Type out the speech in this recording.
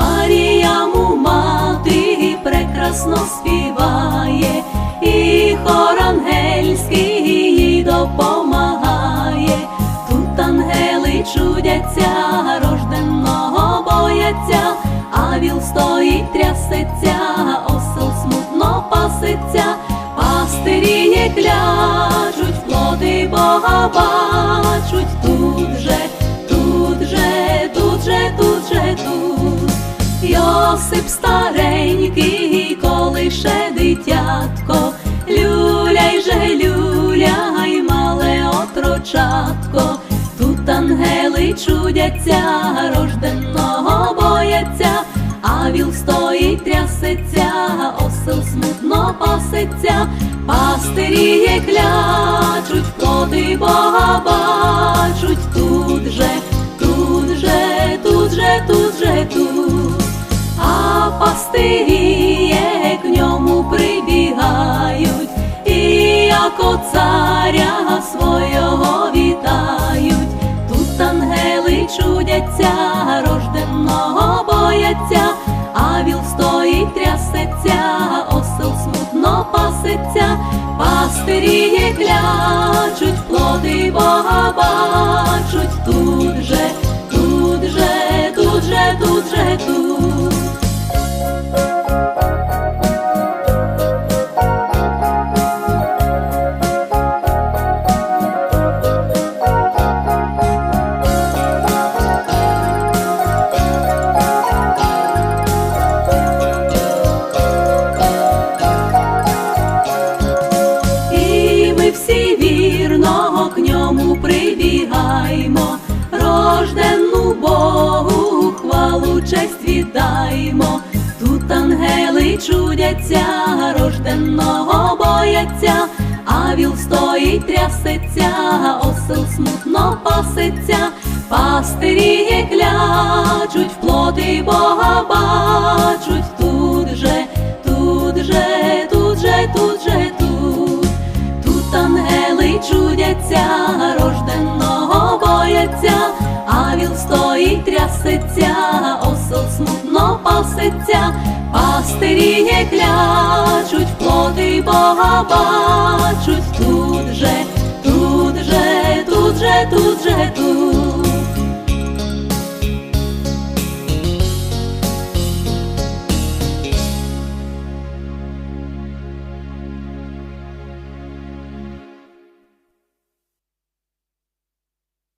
Марія му мати прекрасно співає, і хор ангельський їй допомагає. Тут ангели чудяться, рожденного бояться, а віл стоїть, трясеться, осел смутно пасеться, пастирі є клячуть, плоди Бога бачуть, тут же, тут же, тут же, тут же, тут. Йосип старенький, коли ще дитятко, люляй же, люляй, мале отрочатко, тут ангели чудяться, рожденного бояться, а віл стоїть, трясеться, осел смутно пасеться, пастирі клячуть, плоди Бога бачуть, як царя свого вітають, тут ангели чудяться, рожденного бояться, а віл стоїть, трясеться, осел смутно пасеться, пастирі клячуть, плоди Бога ньому прибігаймо, рожденну Богу хвалу честь віддаймо. Тут ангели чудяться, рожденного бояться, а віл стоїть, трясеться, осел смутно пасеться, пастирі клячуть, плоди Бога ангели чудяться, рожденного бояться, а віл стоїть, трясеться, осел смутно пасеться, пастирі не клячуть, плоти Бога бачуть, тут же, тут же, тут же, тут же, тут.